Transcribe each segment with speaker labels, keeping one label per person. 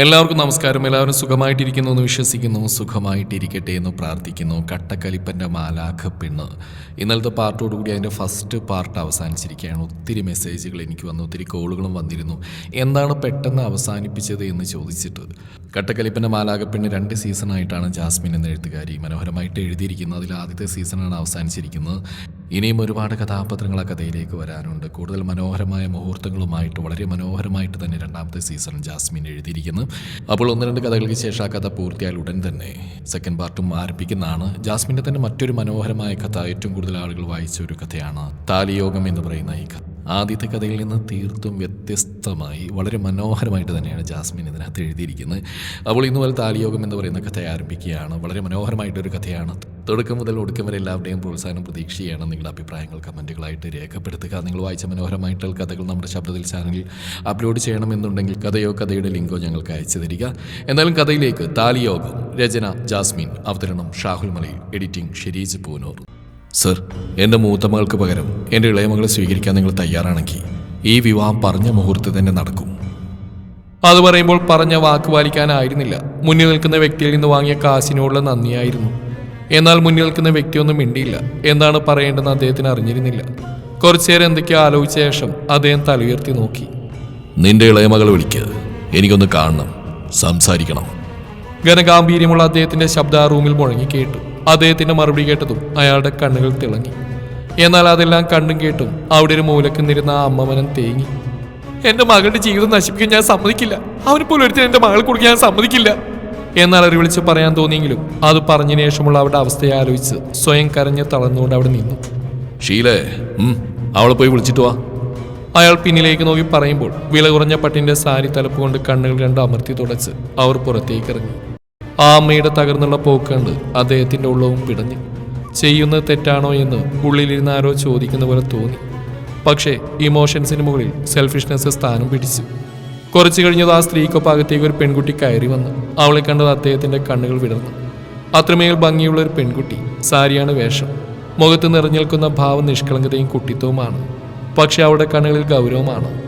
Speaker 1: എല്ലാവർക്കും നമസ്കാരം. എല്ലാവരും സുഖമായിട്ടിരിക്കുന്നു എന്ന് വിശ്വസിക്കുന്നു. സുഖമായിട്ടിരിക്കട്ടെ എന്ന് പ്രാർത്ഥിക്കുന്നു. കട്ടക്കലിപ്പന്റെ മാലാഖ പെണ്ണ് ഇന്നലത്തെ പാർട്ടോടുകൂടി അതിന്റെ ഫസ്റ്റ് പാർട്ട് അവസാനിച്ചിരിക്കുകയാണ്. ഒത്തിരി മെസ്സേജുകൾ എനിക്ക് വന്നു. ഒത്തിരി കോളുകളും വന്നിരുന്നു. എന്താണ് പെട്ടെന്ന് അവസാനിപ്പിച്ചത് എന്ന് ചോദിച്ചിട്ട്. കട്ടക്കലിപ്പന്റെ മാലാഖ പെണ്ണ് രണ്ട് സീസണായിട്ടാണ് ജാസ്മിൻ എന്ന എഴുത്തുകാരി മനോഹരമായിട്ട് എഴുതിയിരിക്കുന്നത്. അതിൽ ആദ്യത്തെ സീസണാണ് അവസാനിച്ചിരിക്കുന്നത്. ഇനിയും ഒരുപാട് കഥാപാത്രങ്ങൾ ആ കഥയിലേക്ക് വരാനുണ്ട്. കൂടുതൽ മനോഹരമായ മുഹൂർത്തങ്ങളുമായിട്ട് വളരെ മനോഹരമായിട്ട് തന്നെ രണ്ടാമത്തെ സീസൺ ജാസ്മിൻ എഴുതിയിരിക്കുന്നു. അപ്പോൾ ഒന്ന് രണ്ട് കഥകൾക്ക് ശേഷം ആ കഥ പൂർത്തിയായാൽ ഉടൻ തന്നെ സെക്കൻഡ് പാർട്ടും ആരംഭിക്കുന്നതാണ്. ജാസ്മിന്റെ തന്നെ മറ്റൊരു മനോഹരമായ കഥ ഏറ്റവും കൂടുതൽ ആളുകൾ വായിച്ച ഒരു കഥയാണ് താലിയോഗം എന്ന് പറയുന്ന ഈ കഥ. ആദ്യത്തെ കഥയിൽ നിന്ന് തീർത്തും വ്യത്യസ്തമായി വളരെ മനോഹരമായിട്ട് തന്നെയാണ് ജാസ്മിൻ ഇതിനകത്ത് എഴുതിയിരിക്കുന്നത്. അപ്പോൾ ഇന്ന് മുതൽ താലിയോഗം എന്ന് പറയുന്ന കഥ ആരംഭിക്കുകയാണ്. വളരെ മനോഹരമായിട്ടൊരു കഥയാണ്. തുടക്കം മുതൽ ഒടുക്കം വരെ എല്ലാവരുടെയും പ്രോത്സാഹനം പ്രതീക്ഷയാണ് നിങ്ങളുടെ അഭിപ്രായങ്ങൾ കമന്റുകളായിട്ട് രേഖപ്പെടുത്തുക. നിങ്ങൾ വായിച്ച മനോഹരമായിട്ടുള്ള കഥകൾ നമ്മുടെ ശബ്ദത്തിൽ ചാനലിൽ അപ്ലോഡ് ചെയ്യണമെന്നുണ്ടെങ്കിൽ കഥയോ കഥയുടെ ലിങ്കോ ഞങ്ങൾക്ക് അയച്ചു തരിക. എന്നാലും കഥയിലേക്ക് താലിയോഗം രചന ജാസ്മിൻ അവതരണം ഷാഹുൽ മലയിൽ എഡിറ്റിംഗ് ഷെരീജ് പൂനൂർ. സർ എന്റെ മൂത്ത മകൾക്ക് പകരം എന്റെ ഇളയ മകളെ സ്വീകരിക്കാൻ നിങ്ങൾ തയ്യാറാണെങ്കിൽ ഈ വിവാഹം പറഞ്ഞ മുഹൂർത്തത്തിൽ തന്നെ നടക്കും. അത് പറയുമ്പോൾ പറഞ്ഞ വാക്ക് പാലിക്കാനായിരുന്നില്ല. മുന്നിൽ നിൽക്കുന്ന വ്യക്തിയിൽ നിന്ന് വാങ്ങിയ കാശിനോടുള്ള നന്ദിയായിരുന്നു. എന്നാൽ മുന്നിൽ നിൽക്കുന്ന വ്യക്തിയൊന്നും മിണ്ടിയില്ല. എന്താണ് പറയേണ്ടതെന്ന് അദ്ദേഹത്തിന് അറിഞ്ഞിരുന്നില്ല. കുറച്ചുനേരം എന്തൊക്കെയോ ആലോചിച്ച ശേഷം അദ്ദേഹം തലയുയർത്തി നോക്കി. നിന്റെ ഇളയ മകൾ വിളിക്കുക എനിക്കൊന്ന് കാണണം. സംസാരിക്കണം. ഘനഗാംഭീര്യമുള്ള അദ്ദേഹത്തിന്റെ ശബ്ദ ആ റൂമിൽ മുഴങ്ങി കേട്ടു. അദ്ദേഹത്തിന്റെ മറുപടി കേട്ടതും അയാളുടെ കണ്ണുകൾ തിളങ്ങി. എന്നാൽ അതെല്ലാം കണ്ടും കേട്ടും അവിടെ ഒരു മൂലക്ക് നിരുന്ന ആ അമ്മമനം തേങ്ങി. എന്റെ മകളുടെ ജീവിതം നശിപ്പിക്കാൻ ഞാൻ സമ്മതിക്കില്ല. അവന് പോലും ഒരുത്തിന് എന്റെ മകളെ കൊടുക്കാൻ ഞാൻ സമ്മതിക്കില്ല. എന്നാൽ അവർ വിളിച്ച് പറയാൻ തോന്നിയെങ്കിലും അത് പറഞ്ഞതിന് ശേഷമുള്ള അവരുടെ അവസ്ഥയെ ആലോചിച്ച് സ്വയം കരഞ്ഞ് തളർന്നുകൊണ്ട് അവിടെ നിന്നു. ഷീലേ അവളെ പോയി വിളിച്ചിട്ട് വാ. അയാൾ പിന്നിലേക്ക് നോക്കി പറയുമ്പോൾ വില കുറഞ്ഞ പട്ടിന്റെ സാരി തലപ്പ് കൊണ്ട് കണ്ണുകൾ രണ്ട് അമർത്തി തുടച്ച് അവർ പുറത്തേക്ക് ഇറങ്ങി. ആ അമ്മയുടെ തകർന്നുള്ള പോക്കുണ്ട് അദ്ദേഹത്തിന്റെ ഉള്ളവും പിടഞ്ഞു. ചെയ്യുന്നത് തെറ്റാണോ എന്ന് ഉള്ളിലിരുന്ന് ആരോ ചോദിക്കുന്ന പോലെ തോന്നി. പക്ഷേ ഇമോഷൻസിന് മുകളിൽ സെൽഫിഷ്നെസ് സ്ഥാനം പിടിച്ചു. കുറച്ചു കഴിഞ്ഞത് ആ സ്ത്രീക്കൊപ്പം അകത്തേക്ക് ഒരു പെൺകുട്ടി കയറി വന്നു. അവളെ കണ്ടത് അദ്ദേഹത്തിന്റെ കണ്ണുകൾ വിടർന്നു. അത്രമേൽ ഭംഗിയുള്ള ഒരു പെൺകുട്ടി സാരിയാണ് വേഷം. മുഖത്ത് നിറഞ്ഞേൽക്കുന്ന ഭാവ നിഷ്കളങ്കതയും കുട്ടിത്വവുമാണ്. പക്ഷെ അവളുടെ കണ്ണുകളിൽ ഗൗരവമാണ്.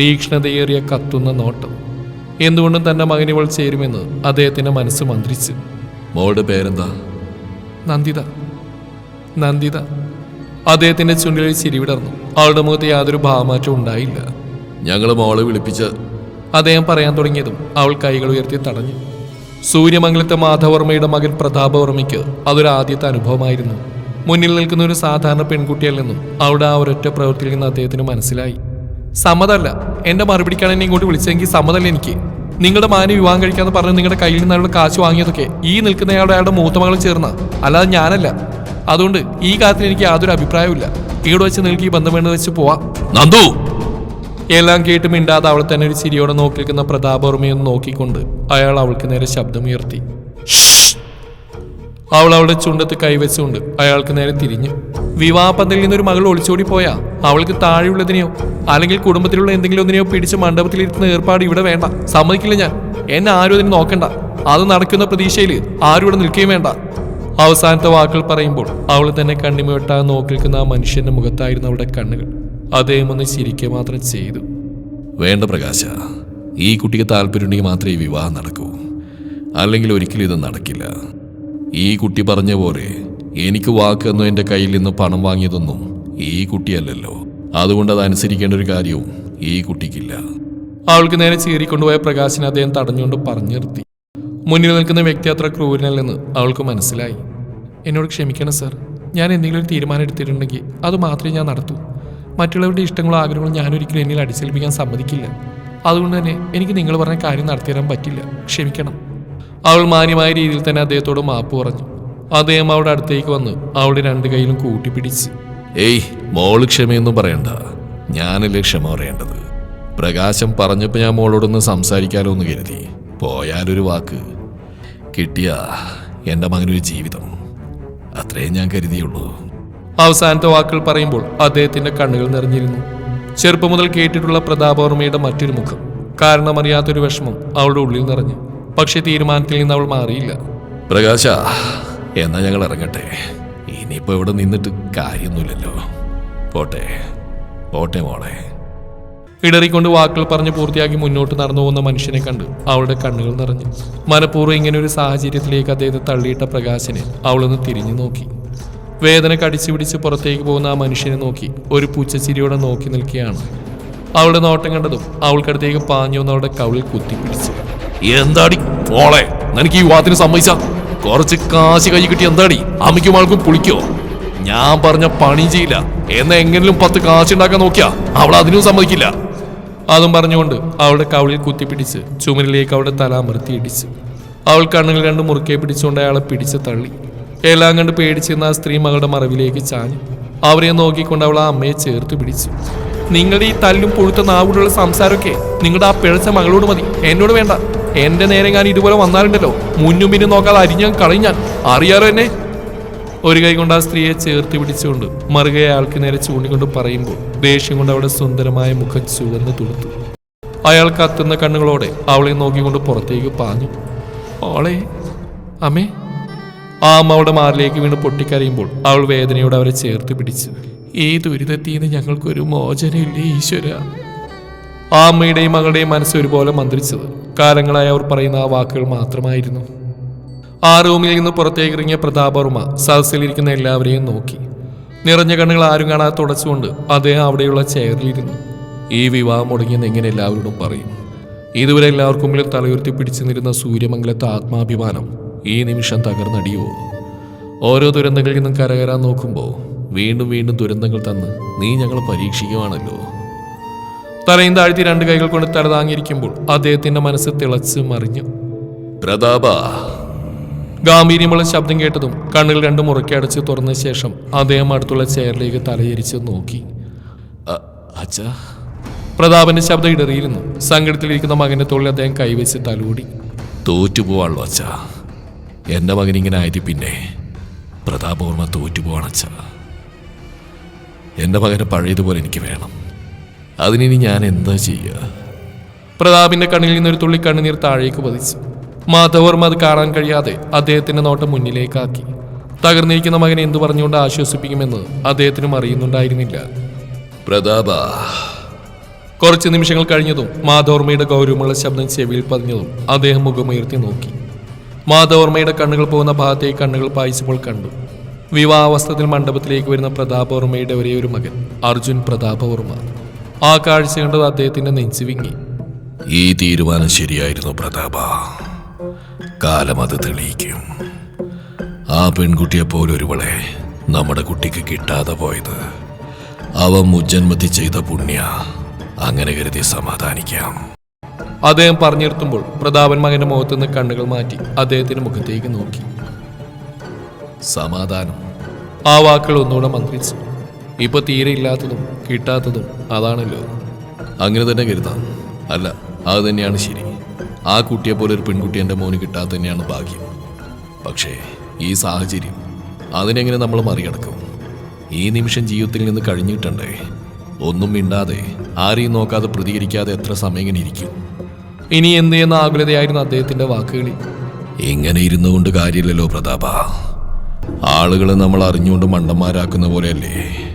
Speaker 1: തീക്ഷ്ണതയേറിയ കത്തുന്ന നോട്ടം. എന്തുകൊണ്ടും തന്റെ മകൻ ഇവൾ ചേരുമെന്ന് അദ്ദേഹത്തിന്റെ മനസ്സ് മന്ത്രിച്ചു. മോളുടെ പേരെന്താ? നന്ദിത. നന്ദിത. അദ്ദേഹത്തിന്റെ ചുണ്ടിൽ ചിരിവിടർന്നു അവളുടെ മുഖത്ത് യാതൊരു ഭാവമാറ്റവും ഉണ്ടായില്ല. ഞങ്ങൾ മോളെ വിളിപ്പിച്ച അദ്ദേഹം പറയാൻ തുടങ്ങിയതും അവൾ കൈകൾ ഉയർത്തി തടഞ്ഞു. സൂര്യമംഗലത്തെ മാധവർമ്മയുടെ മകൻ പ്രതാപവർമ്മയ്ക്ക് അതൊരു ആദ്യത്തെ അനുഭവമായിരുന്നു. മുന്നിൽ നിൽക്കുന്ന ഒരു സാധാരണ പെൺകുട്ടിയല്ലെന്നും അവിടെ ആ ഒരൊറ്റ പ്രവൃത്തിയിൽ നിന്ന് അദ്ദേഹത്തിന് മനസ്സിലായി. സമ്മതമല്ല എന്റെ മറുപടിക്കാണ് എന്നെ ഇങ്ങോട്ട് വിളിച്ചെങ്കിൽ സമ്മതമല്ല എനിക്ക്. നിങ്ങളുടെ മാനി വിവാഹം കഴിക്കാന്ന് പറഞ്ഞ് നിങ്ങളുടെ കയ്യിൽ നിന്ന് അയാളുടെ കാശ് വാങ്ങിയതൊക്കെ ഈ നിൽക്കുന്നയാളുടെ അയാളുടെ മൂത്ത മകൾ ചേർന്ന. അല്ലാതെ ഞാനല്ല. അതുകൊണ്ട് ഈ കാര്യത്തിൽ എനിക്ക് യാതൊരു അഭിപ്രായവുമില്ല ഇവിടെ വെച്ച് നിങ്ങൾക്ക് ഈ ബന്ധം വേണ്ടത് വെച്ച് പോവാം. നന്ദു! എല്ലാം കേട്ട് മിണ്ടാതെ അവൾ തന്നെ ഒരു ചിരിയോടെ നോക്കി നിൽക്കുന്ന പ്രതാപവർമ്മയൊന്ന് നോക്കിക്കൊണ്ട് അയാൾ അവൾക്ക് നേരെ ശബ്ദമുയർത്തി. അവൾ അവളുടെ ചുണ്ടത്ത് കൈവച്ചുകൊണ്ട് അയാൾക്ക് നേരെ തിരിഞ്ഞു. വിവാഹപ്പന്തലിൽ നിന്നൊരു മകൾ ഒളിച്ചോടി പോയാ അവൾക്ക് താഴെയുള്ളതിനെയോ അല്ലെങ്കിൽ കുടുംബത്തിലുള്ള എന്തെങ്കിലും ഒന്നിനെയോ പിടിച്ച് മണ്ഡപത്തിലിരുത്തുന്ന ഏർപ്പാട് ഇവിടെ വേണ്ട. സമ്മതിക്കില്ല ഞാൻ. എന്നെ ആരും അതിന് നോക്കണ്ട. അത് നടക്കുന്ന പ്രതീക്ഷയിൽ ആരും ഇവിടെ നിൽക്കുകയും വേണ്ട. അവസാനത്തെ വാക്കുകൾ പറയുമ്പോൾ അവൾ തന്നെ കണ്ണിമയൊട്ടാതെ നോക്കി നിൽക്കുന്ന ആ മനുഷ്യന്റെ മുഖത്തായിരുന്നു അവളുടെ കണ്ണുകൾ. അദ്ദേഹം ഒന്ന് ചിരിക്കുക മാത്രം ചെയ്തു. വേണ്ട പ്രകാശ. ഈ കുട്ടിക്ക് താല്പര്യമുണ്ടെങ്കിൽ മാത്രമേ വിവാഹം നടക്കൂ. അല്ലെങ്കിൽ ഒരിക്കലും ഇത് നടക്കില്ല. ഈ കുട്ടി പറഞ്ഞ പോലെ എനിക്ക് വാക്കെന്നോ എന്റെ കയ്യിൽ നിന്ന് പണം വാങ്ങിയതൊന്നും ഈ കുട്ടിയല്ലല്ലോ. അതുകൊണ്ട് അത് അനുസരിക്കേണ്ട ഒരു കാര്യവും ഈ കുട്ടിക്കില്ല. അവൾക്ക് നേരെ ചീറിക്കൊണ്ടുപോയ പ്രകാശിനെ അദ്ദേഹം തടഞ്ഞുകൊണ്ട് പറഞ്ഞു നിർത്തി. മുന്നിൽ നിൽക്കുന്ന വ്യക്തി അത്ര ക്രൂരനല്ലെന്ന് അവൾക്ക് മനസ്സിലായി. എന്നോട് ക്ഷമിക്കണം സർ. ഞാൻ എന്തെങ്കിലും തീരുമാനം എടുത്തിട്ടുണ്ടെങ്കിൽ അത് മാത്രമേ ഞാൻ നടത്തൂ. മറ്റുള്ളവരുടെ ഇഷ്ടങ്ങളോ ആഗ്രഹങ്ങളും ഞാനൊരിക്കലും എന്നിൽ അടിച്ചേൽപ്പിക്കാൻ സമ്മതിക്കില്ല. അതുകൊണ്ട് തന്നെ എനിക്ക് നിങ്ങൾ പറഞ്ഞ കാര്യം നടത്തിരാൻ പറ്റില്ല. ക്ഷമിക്കണം. അവൾ മാന്യമായ രീതിയിൽ തന്നെ അദ്ദേഹത്തോട് മാപ്പ് പറഞ്ഞു. അദ്ദേഹം അവളുടെ അടുത്തേക്ക് വന്ന് അവളുടെ രണ്ട് കൈയിലും കൂട്ടിപ്പിടിച്ച് ഏയ് മോൾ ക്ഷമയൊന്നും പറയണ്ട. ഞാനല്ലേ ക്ഷമ പറയേണ്ടത്. പ്രകാശം പറഞ്ഞപ്പോൾ ഞാൻ മോളോടൊന്ന് സംസാരിക്കാലോ എന്ന് കരുതി. പോയാലൊരു വാക്ക്. കിട്ടിയ എന്റെ മകനൊരു ജീവിതം. അത്രേ ഞാൻ കരുതിയുള്ളൂ. അവസാനത്തെ വാക്കുകൾ പറയുമ്പോൾ അദ്ദേഹത്തിന്റെ കണ്ണുകൾ നിറഞ്ഞിരുന്നു. ചെറുപ്പം മുതൽ കേട്ടിട്ടുള്ള പ്രതാപവർമ്മയുടെ മറ്റൊരു മുഖം. കാരണമറിയാത്തൊരു വിഷമം അവളുടെ ഉള്ളിൽ നിറഞ്ഞു. പക്ഷെ തീരുമാനത്തിൽ നിന്ന് അവൾ മാറിയില്ല. പ്രകാശ എന്നാ ഞങ്ങൾ ഇറങ്ങട്ടെ. ഇനിയിപ്പോ ഇവിടെ നിന്നിട്ട് കാര്യമൊന്നുമില്ലല്ലോ. പോട്ടെ പോട്ടെ മോളെ. ഇടറിക്കൊണ്ട് വാക്കുകൾ പറഞ്ഞ് പൂർത്തിയാക്കി മുന്നോട്ട് നടന്നു പോകുന്ന മനുഷ്യനെ കണ്ട് അവളുടെ കണ്ണുകൾ നിറഞ്ഞു. മനഃപൂർവം ഇങ്ങനെ ഒരു സാഹചര്യത്തിലേക്ക് അദ്ദേഹത്തെ തള്ളിയിട്ട പ്രകാശനെ അവളൊന്ന് തിരിഞ്ഞു നോക്കി. വേദന കടിച്ചു പിടിച്ച് പുറത്തേക്ക് പോകുന്ന ആ മനുഷ്യനെ നോക്കി ഒരു പൂച്ചച്ചിരിയോടെ നോക്കി നിൽക്കുകയാണ്. അവളുടെ നോട്ടം കണ്ടതും അവൾക്കടുത്തേക്ക് പാഞ്ഞു വന്ന് അവളുടെ കവിളിൽ കുത്തിപ്പിടിച്ചു. എന്താടി പോളെ നിനക്ക് ഈ വാത്തിന് സമ്മതിച്ച? കുറച്ച് കാശ് കൈ കിട്ടി എന്താടി? അമ്മയ്ക്കും ആൾക്കും പുളിക്കോ? ഞാൻ പറഞ്ഞ പണി ചെയ്യില്ല. എന്നെ എങ്ങനെയും പത്ത് കാശ് ഉണ്ടാക്കാൻ നോക്കിയാ? അവൾ അതിനും സമ്മതിക്കില്ല. അതും പറഞ്ഞുകൊണ്ട് അവളുടെ കവിളിൽ കുത്തിപ്പിടിച്ച് ചുമരിലേക്ക് അവളുടെ തല അമർത്തി ഇടിച്ചു. അവൾ കണ്ണുകൾ രണ്ട് മുറുക്കെ പിടിച്ചുകൊണ്ട് അയാളെ പിടിച്ച് തള്ളി. എല്ലാം കണ്ട് പേടിച്ചിരുന്ന ആ സ്ത്രീ മകളുടെ മറവിലേക്ക് ചാഞ്ഞു. അവരെ നോക്കിക്കൊണ്ട് അവൾ ആ അമ്മയെ ചേർത്ത് പിടിച്ചു. നിങ്ങളുടെ ഈ തല്ലും പൊഴുത്ത നാവിലുള്ള സംസാരമൊക്കെ നിങ്ങളുടെ ആ പിഴച്ച മകളോട് മതി. എന്നോട് വേണ്ട. എന്റെ നേരെ ഞാൻ ഇതുപോലെ വന്നാലുണ്ടല്ലോ. മുന്നും പിന്നും നോക്കാതെ അരിഞ്ഞാൻ കളിഞ്ഞാൽ ഞാൻ അറിയാലോ എന്നെ? ഒരു കൈ കൊണ്ട് ആ സ്ത്രീയെ ചേർത്ത് പിടിച്ചുകൊണ്ട് മറുകയെ അയാൾക്ക് നേരെ ചൂണ്ടിക്കൊണ്ട് പറയുമ്പോൾ ദേഷ്യം കൊണ്ട് അവളുടെ സുന്ദരമായ മുഖം ചുവന്ന് തുടുത്തു അയാൾ കത്തുന്ന കണ്ണുകളോടെ അവളെ നോക്കിക്കൊണ്ട് പുറത്തേക്ക് പാഞ്ഞു. ഓളെ അമ്മേ. ആ അമ്മ അവളുടെ മാറിലേക്ക് വീണ് പൊട്ടിക്കരയുമ്പോൾ അവൾ വേദനയോട് അവരെ ചേർത്ത് പിടിച്ചു. ഈ ദുരിതത്തിൽ നിന്ന് ഞങ്ങൾക്കൊരു മോചനമില്ലേ ഈശ്വര? ആ അമ്മയുടെയും മകളുടെയും മനസ്സ് ഒരുപോലെ മന്ത്രിച്ചത്. കാലങ്ങളായി അവർ പറയുന്ന ആ വാക്കുകൾ മാത്രമായിരുന്നു. ആ റൂമിൽ നിന്ന് പുറത്തേക്ക് ഇറങ്ങിയ പ്രതാപവർമ്മ സദസ്സിലിരിക്കുന്ന എല്ലാവരെയും നോക്കി. നിറഞ്ഞ കണ്ണുകൾ ആരും കാണാതെ തുടച്ചുകൊണ്ട് അദ്ദേഹം അവിടെയുള്ള ചെയറിലിരുന്നു. ഈ വിവാഹം മുടങ്ങിയെന്ന് എങ്ങനെ എല്ലാവരോടും പറയും. ഇതുവരെ എല്ലാവർക്കും മുമ്പിൽ തലയുയർത്തി പിടിച്ചു സൂര്യമംഗലത്തെ ആത്മാഭിമാനം ഈ നിമിഷം തകർന്നടിയോ? ഓരോ ദുരന്തങ്ങളിൽ നിന്നും കരകയറാൻ നോക്കുമ്പോൾ വീണ്ടും വീണ്ടും ദുരന്തങ്ങൾ തന്ന് നീ ഞങ്ങൾ പരീക്ഷിക്കുവാണല്ലോ. തലയും താഴ്ത്തി രണ്ട് കൈകൾ കൊണ്ട് തല താങ്ങിയിരിക്കുമ്പോൾ അദ്ദേഹത്തിന്റെ മനസ്സ് തിളച്ച് മറിഞ്ഞു. പ്രതാപ. ഗാംഭീര്യമുള്ള ശബ്ദം കേട്ടതും കണ്ണുകൾ രണ്ടും മുറുക്കി അടച്ച് തുറന്ന ശേഷം അദ്ദേഹം അടുത്തുള്ള ചെയറിലേക്ക് തലയിരിച്ച് നോക്കി. "അ- അച്ഛാ. പ്രതാപന്റെ ശബ്ദം ഇടറിയിരുന്നു. സങ്കടത്തിലിരിക്കുന്ന മകന്റെ തോളിൽ അദ്ദേഹം കൈവച്ച് തലൂടി. തോറ്റുപോവാണല്ലോ അച്ഛാ. എന്റെ മകൻ ഇങ്ങനെ ആയതി പിന്നെ പ്രതാപവർമ്മ തോറ്റുപോവാണ് അച്ഛാ. എന്റെ മകനെ പഴയതുപോലെ എനിക്ക് വേണം. അതിനിനി ഞാൻ എന്താ ചെയ്യുക പ്രതാപിന്റെ കണ്ണിൽ ഒരു തുള്ളി കണ്ണുനീർ താഴേക്ക് പതിച്ചു. മാധവർമ്മ അത് കാണാൻ കഴിയാതെ അദ്ദേഹത്തിന്റെ നോട്ടം മുന്നിലേക്കാക്കി. തകർന്നിരിക്കുന്ന മകനെ എന്തു പറഞ്ഞുകൊണ്ട് ആശ്വസിപ്പിക്കുമെന്ന് അദ്ദേഹത്തിനും അറിയുന്നുണ്ടായിരുന്നില്ല. പ്രതാപ. കുറച്ച് നിമിഷങ്ങൾ കഴിഞ്ഞതും മാധവർമ്മയുടെ ഗൗരവമുള്ള ശബ്ദം ചെവിയിൽ പതിഞ്ഞതും അദ്ദേഹം മുഖമുയർത്തി നോക്കി. മാധവർമ്മയുടെ കണ്ണുകൾ പോകുന്ന ഭാഗത്തേക്ക് കണ്ണുകൾ പായിച്ചപ്പോൾ കണ്ടു. വിവാഹാവസ്ഥത്തിൽ മണ്ഡപത്തിലേക്ക് വരുന്ന പ്രതാപവർമ്മയുടെ ഒരേ ഒരു മകൻ അർജുൻ പ്രതാപവർമ്മ. ആ കാഴ്ച കണ്ടത് അദ്ദേഹത്തിന്റെ നെഞ്ചു വിങ്ങി. ഈ തീരുമാനം ശരിയായിരുന്നു പ്രതാപ. കാലം അത് തെളിയിക്കും. ആ പെൺകുട്ടിയെ പോലൊരുവളെ നമ്മുടെ കുട്ടിക്ക് കിട്ടാതെ പോയത്. അവ മുജന്മത്തി ചെയ്ത പുണ്യ. അങ്ങനെ കരുതി സമാധാനിക്കാം. അദ്ദേഹം പറഞ്ഞു നിർത്തുമ്പോൾ പ്രതാപൻ മകന്റെ മുഖത്തു നിന്ന് കണ്ണുകൾ മാറ്റി അദ്ദേഹത്തിന്റെ മുഖത്തേക്ക് നോക്കി. സമാധാനം. ആ വാക്കുകൾ ഒന്നുകൂടെ മന്ത്രിച്ചു. ഇപ്പൊ തീരെ ഇല്ലാത്തതും കിട്ടാത്തതും അതാണല്ലോ. അങ്ങനെ തന്നെ കരുതാം. അല്ല അത് തന്നെയാണ് ശരി. ആ കുട്ടിയെ പോലെ ഒരു പെൺകുട്ടി എന്റെ മോന് കിട്ടാത്ത തന്നെയാണ് ഭാഗ്യം. പക്ഷേ ഈ സാഹചര്യം അതിനെങ്ങനെ നമ്മൾ മറികടക്കും? ഈ നിമിഷം ജീവിതത്തിൽ നിന്ന് കഴിഞ്ഞിട്ടുണ്ടേ. ഒന്നും മിണ്ടാതെ ആരെയും നോക്കാതെ പ്രതികരിക്കാതെ എത്ര സമയം ഇങ്ങനെ ഇരിക്കും? ഇനി എന്ത് എന്ന ആകുലതയായിരുന്നു അദ്ദേഹത്തിന്റെ വാക്കുകളിൽ? ഇങ്ങനെ ഇരുന്നുകൊണ്ട് കാര്യമില്ലല്ലോ പ്രതാപ. ആളുകളെ നമ്മൾ അറിഞ്ഞുകൊണ്ട് മണ്ടന്മാരാക്കുന്ന പോലെയല്ലേ?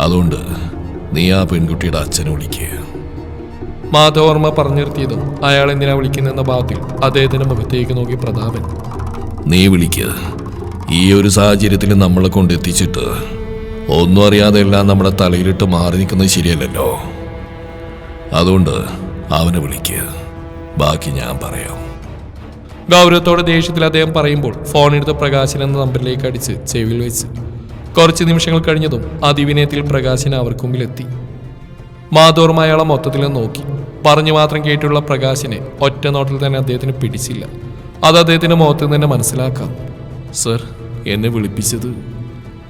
Speaker 1: അതുകൊണ്ട് നീ ആ പെൺകുട്ടിയുടെ അച്ഛനെ വിളിക്കുക മാധവർമ്മ പറഞ്ഞു നിർത്തിയതും അയാൾ എന്തിനാ വിളിക്കുന്നെന്ന ഭാഗത്തിൽ അദ്ദേഹത്തിന്റെ മുഖത്തേക്ക് നോക്കി പ്രതാപൻ. നീ വിളിക്കുക ഈ ഒരു സാഹചര്യത്തിൽ നമ്മളെ കൊണ്ട് എത്തിച്ചിട്ട് ഒന്നും അറിയാതെ എല്ലാം നമ്മുടെ തലയിലിട്ട് മാറി നിൽക്കുന്നത് ശരിയല്ലല്ലോ. അതുകൊണ്ട് അവനെ വിളിക്കുക ബാക്കി ഞാൻ പറയാം. ഗൗരവത്തോടെ ദേഷ്യത്തിൽ അദ്ദേഹം പറയുമ്പോൾ ഫോൺ എടുത്ത് പ്രകാശൻ എന്ന നമ്പറിലേക്ക് അടിച്ച് ചെവിയിൽ വെച്ച്. കുറച്ച് നിമിഷങ്ങൾ കഴിഞ്ഞതും അതിവിനയത്തിൽ പ്രകാശൻ അവർക്ക് മുമ്പിലെത്തി. മാധോർമ അയാളെ മൊത്തത്തിൽ നോക്കി. പറഞ്ഞു മാത്രം കേട്ടുള്ള പ്രകാശിനെ ഒറ്റ നോട്ടിൽ തന്നെ അദ്ദേഹത്തിന് പിടിച്ചില്ല. അത് അദ്ദേഹത്തിന്റെ മുഖത്ത് നിന്ന് തന്നെ മനസ്സിലാക്കാം. സർ എന്നെ വിളിപ്പിച്ചത്?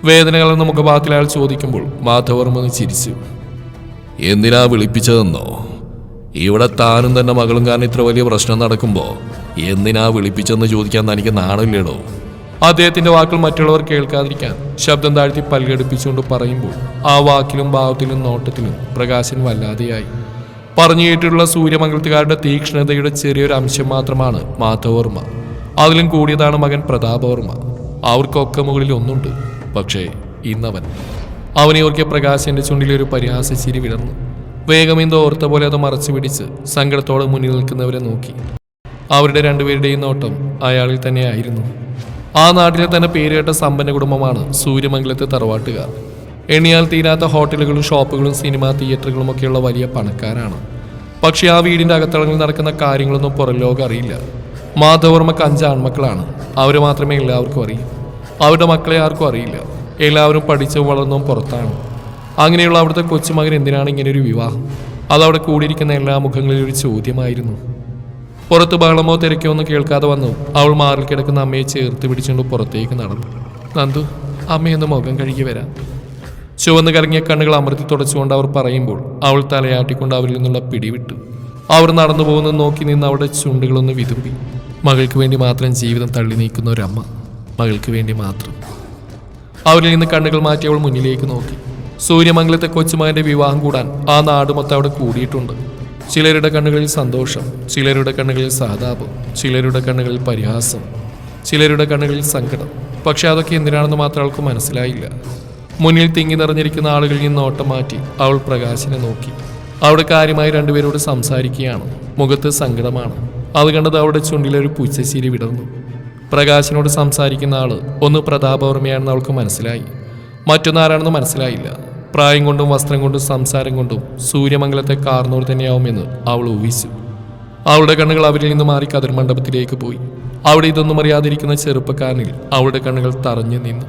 Speaker 1: വേദനകൾ എന്ന മുഖഭാഗത്തിൽ അയാൾ ചോദിക്കുമ്പോൾ മാധവർമ്മ ചിരിച്ചു. എന്തിനാ വിളിപ്പിച്ചതെന്നോ? ഇവിടെ താനും തന്നെ മകളും കാരണം ഇത്ര വലിയ പ്രശ്നം നടക്കുമ്പോ എന്തിനാ വിളിപ്പിച്ചെന്ന് ചോദിക്കാൻ തനിക്ക് നാണില്ലേടോ അദ്ദേഹത്തിന്റെ വാക്കുകൾ മറ്റുള്ളവർ കേൾക്കാതിരിക്കാൻ ശബ്ദം താഴ്ത്തി പൽകടിപ്പിച്ചുകൊണ്ട് പറയുമ്പോൾ ആ വാക്കിലും ഭാവത്തിലും നോട്ടത്തിലും പ്രകാശൻ വല്ലാതെയായി. പറഞ്ഞു കേട്ടിട്ടുള്ള സൂര്യമംഗലത്തുകാരുടെ തീക്ഷ്ണതയുടെ ചെറിയൊരു അംശം മാത്രമാണ് മാധവർമ്മ അതിലും കൂടിയതാണ് മകൻ പ്രതാപവർമ്മ. അവർക്കൊക്കെ മുകളിൽ ഒന്നുണ്ട് പക്ഷേ ഇന്നവൻ. അവനെ ഓർക്കിയ പ്രകാശന്റെ ചുണ്ടിലൊരു പരിഹാസ ചിരി വിടർന്നു. വേഗം എന്തോ ഓർത്ത പോലെ അത് മറച്ചു പിടിച്ച് സങ്കടത്തോടെ മുന്നിൽ നിൽക്കുന്നവരെ നോക്കി. അവരുടെ രണ്ടുപേരുടെയും നോട്ടം അയാളിൽ തന്നെയായിരുന്നു. ആ നാട്ടിലെ തന്നെ പേരുകേട്ട സമ്പന്ന കുടുംബമാണ് സൂര്യമംഗലത്തെ തറവാട്ടുകാർ. എണ്ണിയാൽ തീരാത്ത ഹോട്ടലുകളും ഷോപ്പുകളും സിനിമാ തിയേറ്ററുകളും ഒക്കെയുള്ള വലിയ പണക്കാരാണ്. പക്ഷേ ആ വീടിന്റെ അകത്തളങ്ങളിൽ നടക്കുന്ന കാര്യങ്ങളൊന്നും പുറം ലോകം അറിയില്ല. മാധവർമ്മക്ക് അഞ്ച് ആൺമക്കളാണ്. അവർ മാത്രമേ എല്ലാവർക്കും അറിയൂ. അവരുടെ മക്കളെ ആർക്കും അറിയില്ല. എല്ലാവരും പഠിച്ചും വളർന്നും പുറത്താണ്. അങ്ങനെയുള്ള അവിടുത്തെ കൊച്ചുമകൻ എന്തിനാണ് ഇങ്ങനെ ഒരു വിവാഹം? അതവിടെ കൂടിയിരിക്കുന്ന എല്ലാ മുഖങ്ങളിലും ഒരു ചോദ്യമായിരുന്നു. പുറത്ത് ബഹളമോ തിരക്കോ ഒന്നും കേൾക്കാതെ വന്നു. അവൾ മാറിൽ കിടക്കുന്ന അമ്മയെ ചേർത്ത് പിടിച്ചുകൊണ്ട് പുറത്തേക്ക് നടന്നു. നന്ദു അമ്മയൊന്ന് മുഖം കഴുകി വരാം. ചുവന്ന് കറങ്ങിയ കണ്ണുകൾ അമർത്തി തുടച്ചുകൊണ്ട് അവർ പറയുമ്പോൾ അവൾ തലയാട്ടിക്കൊണ്ട് അവരിൽ നിന്നുള്ള പിടിവിട്ടു. അവർ നടന്നു പോകുന്നത് നോക്കി നിന്ന് അവളുടെ ചുണ്ടുകളൊന്ന് വിതുമ്പി. മകൾക്ക് വേണ്ടി മാത്രം ജീവിതം തള്ളി നീക്കുന്ന ഒരമ്മ. മകൾക്ക് വേണ്ടി മാത്രം. അവരിൽ നിന്ന് കണ്ണുകൾ മാറ്റി അവൾ മുന്നിലേക്ക് നോക്കി. സൂര്യമംഗലത്തെ കൊച്ചുമകന്റെ വിവാഹം കൂടാൻ ആ നാട് മൊത്തം അവിടെ കൂടിയിട്ടുണ്ട്. ചിലരുടെ കണ്ണുകളിൽ സന്തോഷം ചിലരുടെ കണ്ണുകളിൽ സഹതാപം ചിലരുടെ കണ്ണുകളിൽ പരിഹാസം ചിലരുടെ കണ്ണുകളിൽ സങ്കടം. പക്ഷെ അതൊക്കെ എന്തിനാണെന്ന് മാത്രം അവൾക്ക് മനസ്സിലായില്ല. മുന്നിൽ തിങ്ങി നിറഞ്ഞിരിക്കുന്ന ആളുകളിൽ നിന്ന് ഓട്ടം മാറ്റി അവൾ പ്രകാശിനെ നോക്കി. അവിടെ കാര്യമായി രണ്ടുപേരോട് സംസാരിക്കുകയാണ്. മുഖത്ത് സങ്കടമാണ്. അത് കണ്ടത് അവളുടെ ചുണ്ടിലൊരു പുച്ചശീരി വിടർന്നു. പ്രകാശിനോട് സംസാരിക്കുന്ന ആൾ ഒന്ന് പ്രതാപവർമ്മയാണെന്ന് അവൾക്ക് മനസ്സിലായി. മറ്റൊന്നാരാണെന്ന് മനസ്സിലായില്ല. പ്രായം കൊണ്ടും വസ്ത്രം കൊണ്ടും സംസാരം കൊണ്ടും സൂര്യമംഗലത്തെ കാർന്നോർ തന്നെയാവുമെന്ന് അവൾ ഊഹിച്ചു. അവളുടെ കണ്ണുകൾ അവരിൽ നിന്ന് മാറി കതിർ മണ്ഡപത്തിലേക്ക് പോയി. അവിടെ ഇതൊന്നും അറിയാതിരിക്കുന്ന ചെറുപ്പക്കാരനിൽ അവളുടെ കണ്ണുകൾ തറഞ്ഞു നിന്നു.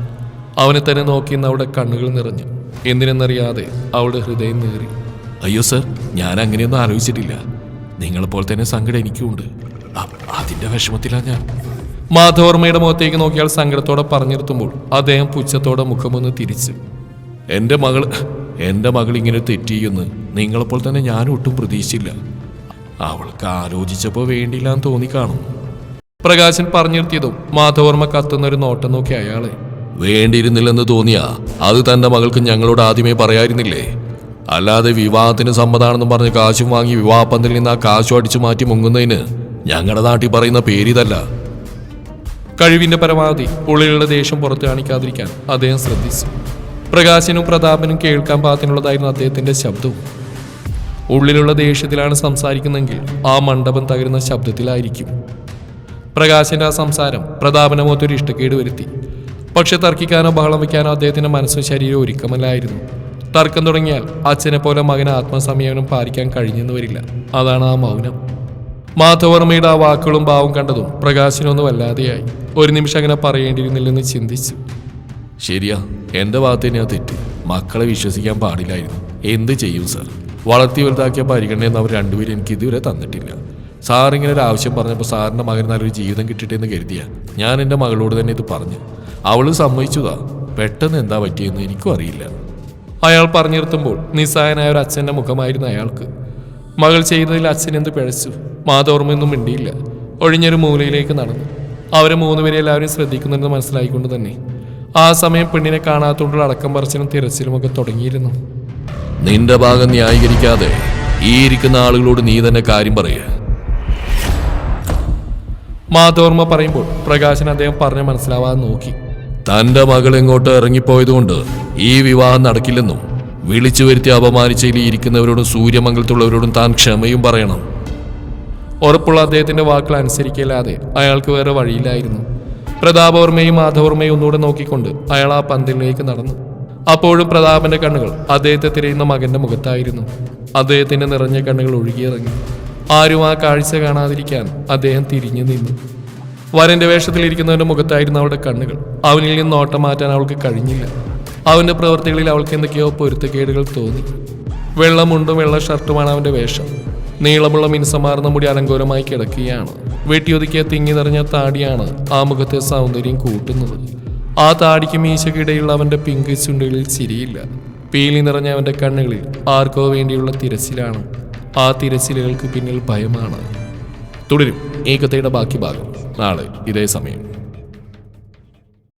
Speaker 1: അവനെ തന്നെ നോക്കി അവളുടെ കണ്ണുകൾ നിറഞ്ഞു. എന്തിനെന്നറിയാതെ അവളുടെ ഹൃദയം നേറി. അയ്യോ സർ ഞാൻ അങ്ങനെയൊന്നും ആലോചിച്ചിട്ടില്ല. നിങ്ങളെപ്പോലെ തന്നെ സങ്കടം എനിക്കുമുണ്ട്. ഉണ്ട് അതിന്റെ വിഷമത്തിലാണ് ഞാൻ. മാധവർമ്മയുടെ മുഖത്തേക്ക് നോക്കിയാൽ സങ്കടത്തോടെ പറഞ്ഞിരുത്തുമ്പോൾ അദ്ദേഹം പുച്ഛത്തോടെ മുഖമൊന്ന് തിരിച്ചു. എന്റെ മകൾ എന്റെ മകൾ ഇങ്ങനെ തെറ്റിയെന്ന് നിങ്ങളെപ്പോൾ തന്നെ ഞാൻ ഒട്ടും പ്രതീക്ഷിച്ചില്ല. അവൾക്ക് ആലോചിച്ചപ്പോൾ വേണ്ടിയില്ല എന്ന് തോന്നിക്കാണും പ്രകാശൻ പറഞ്ഞു നിർത്തിയതും മാധവർമ്മ കത്തുന്നൊരു നോട്ടം നോക്കി അയാളെ വേണ്ടിയിരുന്നില്ലെന്ന് തോന്നിയാ അത് തന്റെ മകൾക്ക് ഞങ്ങളോട് ആദ്യമേ പറയായിരുന്നില്ലേ? അല്ലാതെ വിവാഹത്തിന് സമ്മതാണെന്ന് പറഞ്ഞ് കാശും വാങ്ങി വിവാഹപ്പന്തിൽ നിന്ന് ആ കാശും അടിച്ചു മാറ്റി മുങ്ങുന്നതിന് ഞങ്ങളുടെ നാട്ടിൽ പറയുന്ന പേരിതല്ല. കഴിവിന്റെ പരമാവധി ഉള്ളിലുള്ള ദേഷ്യം പുറത്തു കാണിക്കാതിരിക്കാൻ അദ്ദേഹം ശ്രദ്ധിച്ചു. പ്രകാശനും പ്രതാപനും കേൾക്കാൻ പാകത്തിനുള്ളതായിരുന്നു അദ്ദേഹത്തിന്റെ ശബ്ദവും. ഉള്ളിലുള്ള ദേഷ്യത്തിലാണ് സംസാരിക്കുന്നതെങ്കിൽ ആ മണ്ഡപം തകരുന്ന ശബ്ദത്തിലായിരിക്കും. പ്രകാശന്റെ ആ സംസാരം മുഖത്തൊരു ഇഷ്ടക്കേട് വരുത്തി. പക്ഷെ തർക്കിക്കാനോ ബഹളം വയ്ക്കാനോ അദ്ദേഹത്തിന്റെ മനസ്സും ശരീരവും ഒരുക്കമല്ലായിരുന്നു. തർക്കം തുടങ്ങിയാൽ അച്ഛനെ പോലെ മകൻ ആത്മസംയമനം പാലിക്കാൻ കഴിഞ്ഞെന്ന് വരില്ല. അതാണ് ആ മൗനം. മാധവർമ്മയുടെ ആ വാക്കുകളും ഭാവം കണ്ടതും പ്രകാശനൊന്നും വല്ലാതെയായി. ഒരു നിമിഷം അങ്ങനെ പറയേണ്ടിയിരുന്നില്ലെന്ന് ചിന്തിച്ചു. ശരിയാ എന്റെ ഭാഗത്ത് തന്നെയാ തെറ്റ്. മക്കളെ വിശ്വസിക്കാൻ പാടില്ലായിരുന്നു. എന്ത് ചെയ്യും സാർ വളർത്തി വലുതാക്കിയ പരിഗണനയെന്ന് അവർ രണ്ടുപേരും എനിക്ക് ഇതുവരെ തന്നിട്ടില്ല. സാർ ഇങ്ങനെ ഒരു ആവശ്യം പറഞ്ഞപ്പോൾ സാറിന്റെ മകൻ നല്ലൊരു ജീവിതം കിട്ടിട്ടെ കരുതിയ ഞാൻ എന്റെ മകളോട് തന്നെ ഇത് പറഞ്ഞു. അവൾ സമ്മതിച്ചതാ. പെട്ടെന്ന് എന്താ പറ്റിയെന്ന് എനിക്കും അറിയില്ല. അയാൾ പറഞ്ഞു നിർത്തുമ്പോൾ നിസ്സായനായ ഒരു അച്ഛന്റെ മുഖമായിരുന്നു അയാൾക്ക്. മകൾ ചെയ്തതിൽ അച്ഛൻ എന്ത് പിഴച്ചു? മാതോർമ്മയൊന്നും മിണ്ടിയില്ല. ഒഴിഞ്ഞൊരു മൂലയിലേക്ക് നടന്നു. അവരെ മൂന്നുപേരെ എല്ലാവരും ശ്രദ്ധിക്കുന്നുണ്ടെന്ന് മനസ്സിലായിക്കൊണ്ട് തന്നെ ആ സമയം പെണ്ണിനെ കാണാത്തോണ്ടുള്ള അടക്കം പറച്ചിലും തിരച്ചിലും ഒക്കെ തുടങ്ങിയിരുന്നു. നിന്റെ ഭാഗം ന്യായീകരിക്കാതെ ഈ ഇരിക്കുന്ന ആളുകളോട് നീ തന്നെ കാര്യം പറയ. മാതോർമ്മ പറയുമ്പോൾ പ്രകാശൻ അദ്ദേഹം പറഞ്ഞ് മനസ്സിലാവാതെ നോക്കി. തന്റെ മകൾ എങ്ങോട്ട് ഇറങ്ങിപ്പോയതുകൊണ്ട് ഈ വിവാഹം നടക്കില്ലെന്നും വിളിച്ചു വരുത്തി അപമാനിച്ചതിൽ ഇരിക്കുന്നവരോടും സൂര്യമംഗലത്തുള്ളവരോടും താൻ ക്ഷമയും പറയണം. ഉറപ്പുള്ള അദ്ദേഹത്തിന്റെ വാക്കുകൾ അനുസരിക്കില്ലാതെ അയാൾക്ക് വേറെ വഴിയില്ലായിരുന്നു. പ്രതാപവർമ്മയും മാധവർമ്മയും ഒന്നുകൂടെ നോക്കിക്കൊണ്ട് അയാൾ ആ പന്തിലേക്ക് നടന്നു. അപ്പോഴും പ്രതാപന്റെ കണ്ണുകൾ അദ്ദേഹത്തെ തിരയുന്ന മകന്റെ മുഖത്തായിരുന്നു. അദ്ദേഹത്തിന്റെ നിറഞ്ഞ കണ്ണുകൾ ഒഴുകിയിറങ്ങി. ആരും ആ കാഴ്ച കാണാതിരിക്കാൻ അദ്ദേഹം തിരിഞ്ഞു നിന്നു. വരന്റെ വേഷത്തിലിരിക്കുന്നവന്റെ മുഖത്തായിരുന്നു അവളുടെ കണ്ണുകൾ. അവനിൽ നിന്ന് നോട്ടം മാറ്റാൻ അവൾക്ക് കഴിഞ്ഞില്ല. അവന്റെ പ്രവൃത്തികളിൽ അവൾക്ക് എന്തൊക്കെയോ പൊരുത്തക്കേടുകൾ തോന്നി. വെള്ളമുണ്ടും വെള്ള ഷർട്ടുമാണ് അവന്റെ വേഷം. നീളമുള്ള മിനുസമാർന്ന മുടി അലങ്കോലമായി കിടക്കുകയാണ്. വെട്ടിയൊതുക്കിയ തിങ്ങി നിറഞ്ഞ താടിയാണ് ആ മുഖത്തെ സൗന്ദര്യം കൂട്ടുന്നത്. ആ താടിക്ക് മീശക്കിടയുള്ള അവന്റെ പിങ്ക് ചുണ്ടുകളിൽ ചിരിയില്ല. പീലി നിറഞ്ഞ അവന്റെ കണ്ണുകളിൽ ആർക്കോ വേണ്ടിയുള്ള തിരച്ചിലാണ്. ആ തിരച്ചിലുകൾക്ക് പിന്നിൽ ഭയമാണ്. തുടരും ഈ കഥയുടെ ബാക്കി ഭാഗം. നാളെ ഇതേ സമയം.